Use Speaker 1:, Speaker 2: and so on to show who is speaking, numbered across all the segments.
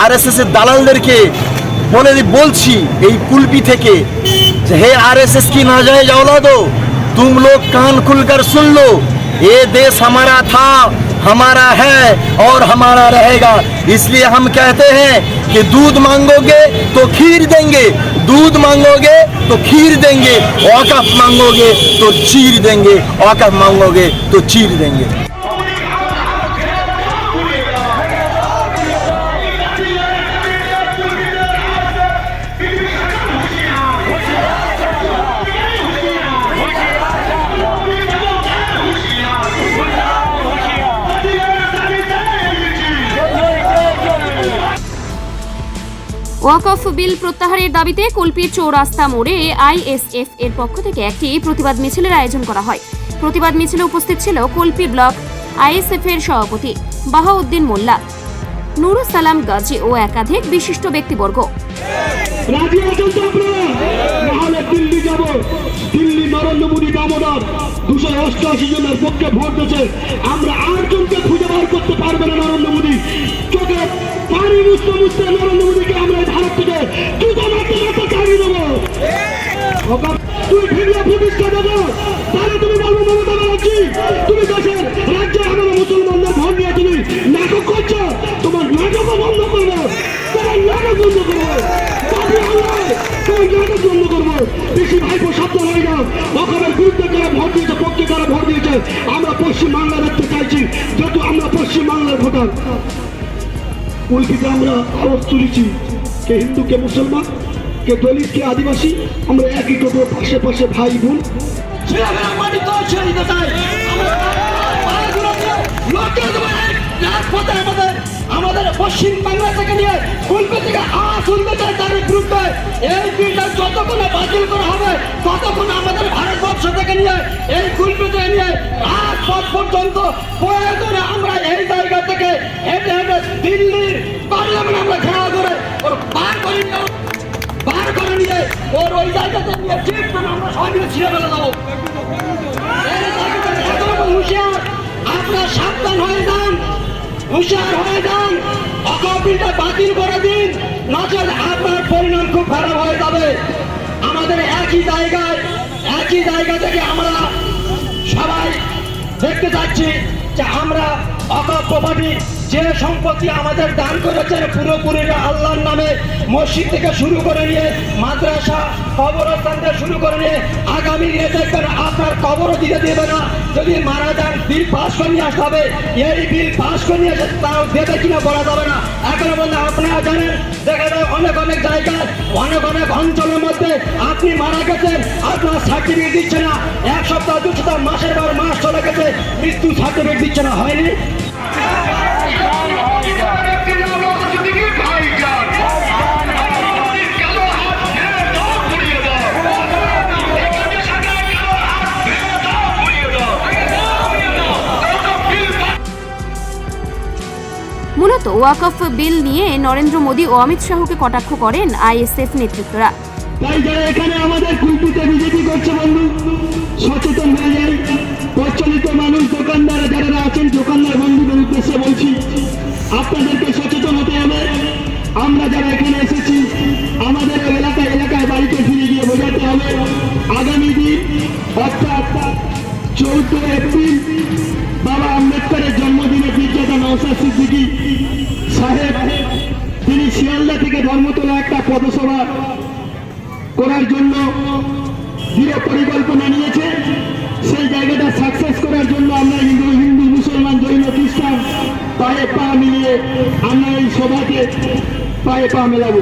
Speaker 1: আর S S এর দালালদেরকে বলে দি- বলছি এই কুলপি থেকে যে हे आरएसएस की नाजायज औलादो तुम लोग कान खुलकर सुन लो ये देश हमारा था हमारा है और हमारा रहेगा इसलिए हम कहते हैं कि दूध मांगोगे तो खीर देंगे दूध मांगोगे तो खीर देंगे औकफ मांगोगे तो चीर देंगे औकफ मांगोगे तो चीर देंगे
Speaker 2: ওয়াকফ বিল প্রত্যাহারের দাবিতে কল্পির চৌরাস্তা মোড়ে আইএসএফ এর পক্ষ থেকে একটি প্রতিবাদ মিছিলের আয়োজন করা হয়। প্রতিবাদ মিছিলে উপস্থিত ছিল কল্পি ব্লক আইএসএফ এর সভাপতি বাহাউদ্দিন মোল্লা। নুরুস সালাম গাজী ও একাধিক বিশিষ্ট ব্যক্তিবর্গ।
Speaker 3: দিল্লি যাব। খুঁজে বার করতে পারবে না নরেন্দ্র মোদী। চোখে পানি মুছতে মুছতে নরেন্দ্র তুই ভিডিও ফুটেজটা দেবো। তাহলে তুমি বলব মমতা ব্যানার্জি, তুমি দেশের রাজ্যে আমাদের মুসলমানদের ভোট নিয়ে তুমি নাটক করছ। তোমার নাটকও বন্ধ করব। তোমার নাটক বন্ধ করব। তোমার নাটক বন্ধ করব। বেশি ভাইপো সাবধান হয়ে যাও অখাবের বিরুদ্ধে যারা ভোট দিয়েছে পক্ষে যারা ভোট দিয়েছে। আমরা পশ্চিম বাংলা দেখতে চাইছি, যেহেতু আমরা পশ্চিম বাংলার ভোটার। উল্টিতে আমরা আওয়াজ তুলেছি, কে হিন্দু, কে মুসলমান। কে দলিত, কে আদিবাসী, আমরা একই টোটোর পাশে পাশে ভাই বোন। আমাদের পশ্চিম বাংলা থেকে নিয়ে কলকাতা থেকে শুনতে চাই তার বিরুদ্ধে এই বিলটা যতক্ষণ বাতিল করা হবে, ততক্ষণ আমাদের ভারতবর্ষ থেকে নিয়ে এই কলকাতা নিয়ে রাজপথ পর্যন্ত প্রয়োজনে আমরা এই জায়গা থেকে সাবধান হয়ে যান, হুঁশিয়ার হয়ে যান অকপিলটা বাতিল করে দিন, নচেত আপনার পরিণাম খুব খারাপ হয়ে যাবে। আমাদের একই জায়গায়, একই জায়গা থেকে আমরা সবাই দেখতে যাচ্ছি যে আমরা অকপ প্রপার্টি যে সম্পত্তি আমাদের দান করেছেন পুরোপুরি আল্লাহর নামে মসজিদ থেকে শুরু করে নিয়ে মাদ্রাসা কবরস্থান থেকে শুরু করে নিয়ে আগামী দেখবেন আপনার কবরও দিতে দেবে না। যদি মারা যান, বিল পাস করে নিয়ে আসতে হবে। এই বিল পাস করে নিয়ে এসে তাও দেবে কিনা বলা যাবে না। এখনও বলতে আপনারা জানেন, দেখা যায় অনেক অনেক জায়গায়, অনেক অনেক অঞ্চলের মধ্যে আপনি মারা গেছেন, আপনার সার্টিফিকেট দিচ্ছে না। এক সপ্তাহ, দু সপ্তাহ, মাসের পর মাস চলে গেছে মৃত্যু সার্টিফিকেট দিচ্ছে না। হয়নি?
Speaker 2: মূলত ওয়াকফ বিল নিয়ে নরেন্দ্র মোদী ও অমিত শাহকে কটাক্ষ করেন আইএসএফ নেতৃত্বরা।
Speaker 3: তাই যারা এখানে আমাদের কুলপিতে বিজেপি করছে বন্ধু, সচেতন হয়ে যায় প্রচলিত মানুষ, দোকানদার, যারা আছেন, দোকানদার বন্ধুদের উদ্দেশ্যে বলছি, আপনাদেরকে সচেতন হতে হবে। আমরা যারা এখানে এসেছি, আমাদের এলাকায় এলাকায় বাড়িতে ফিরে গিয়ে বোঝাতে হবে, আগামী দিন, অর্থাৎ চৌদ্দ এপ্রিল, বাবা আম্বেদকরের জন্মদিনে নওসাদ সিদ্দিকী সাহেব, তিনি শিয়ালদা থেকে ধর্মতলা একটা পদসভা করার জন্য দৃঢ় পরিকল্পনা নিয়েছে। সেই জায়গাটা সাকসেস করার জন্য আমরা হিন্দু হিন্দু, মুসলমান, জৈন, খ্রিস্টান পায়ে পা মিলিয়ে আমরা এই সভাকে পায়ে পা মেলাবো।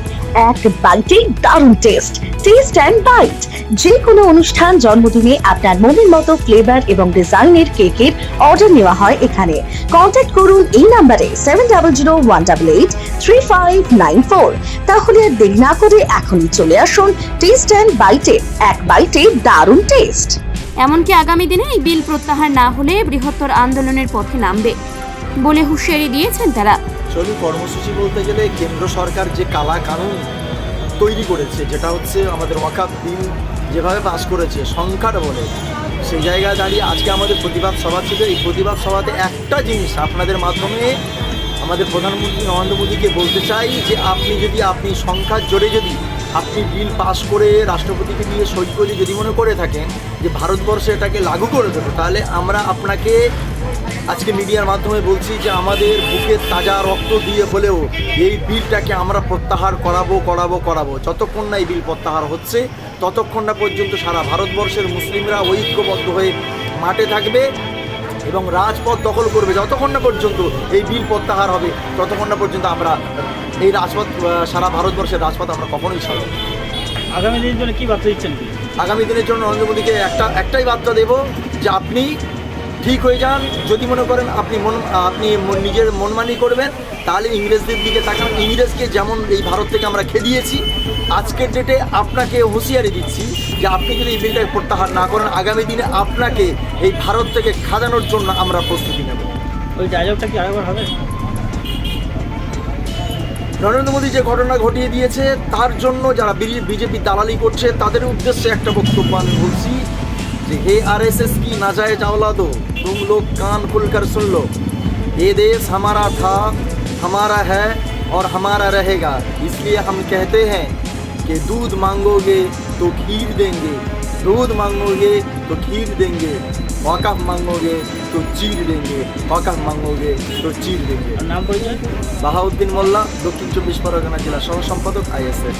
Speaker 4: এক বাইটে দারুণ টেস্ট টেস্ট অ্যান্ড বাইট যে কোনো অনুষ্ঠান, জন্মদিনে আপনার মনের মতো ফ্লেভার এবং ডিজাইনের কেকের অর্ডার নেওয়া হয় এখানে। কন্ট্যাক্ট করুন এই নাম্বারে seven double zero one double eight three five nine four তাহলে আর দেরি না করে এখনই চলে আসুন টেস্ট অ্যান্ড বাইটে এক বাইটে দারুণ টেস্ট
Speaker 2: এমনকি আগামী দিনে এই বিল প্রত্যাহার না হলে বৃহত্তর আন্দোলনের পথে নামবে। বলে হুঁশিয়ারি দিয়েছেন তারা।
Speaker 1: চলি কর্মসূচি বলতে গেলে কেন্দ্র সরকার যে কালা কানুন তৈরি করেছে, যেটা হচ্ছে আমাদের ওয়াকাফ বিল যেভাবে পাশ করেছে সংখ্যাটা বলে। সেই জায়গায় দাঁড়িয়ে আজকে আমাদের প্রতিবাদ সভা ছিল। এই প্রতিবাদ সভাতে একটা জিনিস আপনাদের মাধ্যমে আমাদের প্রধানমন্ত্রী নরেন্দ্র মোদীকে বলতে চাই যে, আপনি যদি, আপনি সংখ্যার জোরে যদি আপনি বিল পাস করে রাষ্ট্রপতিকে দিয়ে সই করে যদি মনে করে থাকেন যে, ভারতবর্ষে এটাকে লাগু করে দেবে, তাহলে আমরা আপনাকে আজকে মিডিয়ার মাধ্যমে বলছি যে আমাদের বুকে তাজা রক্ত দিয়ে হলেও এই বিলটাকে আমরা প্রত্যাহার করাবো করাবো করাবো। যতক্ষণ না এই বিল প্রত্যাহার হচ্ছে ততক্ষণ না পর্যন্ত সারা ভারতবর্ষের মুসলিমরা ঐক্যবদ্ধ হয়ে মাঠে থাকবে এবং রাজপথ দখল করবে। যতক্ষণ না পর্যন্ত এই বিল প্রত্যাহার হবে ততক্ষণ না পর্যন্ত আমরা এই রাজপথ সারা ভারতবর্ষের রাজপথ আমরা কখনোই ছাড়ব
Speaker 5: আগামী দিনের জন্য কী বার্তা দিচ্ছেন
Speaker 1: আগামী দিনের জন্য নরেন্দ্র মোদীকে একটা একটাই বার্তা দেব যে আপনি ঠিক হয়ে যান। যদি মনে করেন আপনি মন আপনি নিজের মনমানি করবেন তাহলে ইংরেজদের দিকে তাকান। ইংরেজকে যেমন এই ভারত থেকে আমরা খেদিয়েছি আজকের ডেটে আপনাকে হুঁশিয়ারি দিচ্ছি যে আপনি যদি এই বিলটাকে প্রত্যাহার না করেন আগামী দিনে আপনাকে এই ভারত থেকে খাদানোর জন্য আমরা প্রস্তুতি নেব।
Speaker 5: ওই ডায়লগটা কি আরেকবার হবে?
Speaker 1: নরেন্দ্র মোদী যে ঘটনা ঘটিয়ে দিয়েছে তার জন্য যারা বিজেপি দালালি করছে তাদের উদ্দেশ্যে একটা বক্তব্য আমি বলছি যে এ আর এস এস কি না যায় চাওলা तुम लोग कान खुलकर सुन लो ये देश हमारा था हमारा है और हमारा रहेगा इसलिए हम कहते हैं कि दूध मांगोगे तो खीर देंगे दूध मांगोगे तो खीर देंगे वाकफ मांगोगे तो चीर देंगे वाकफ मांगोगे तो चीर देंगे
Speaker 5: আর নাম পরিচয়
Speaker 1: বাহাউদ্দিন মোল্লা দক্ষিণ চব্বিশ পরগনা জেলা সহ সম্পাদক আইএসএফ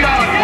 Speaker 2: ব্যুরো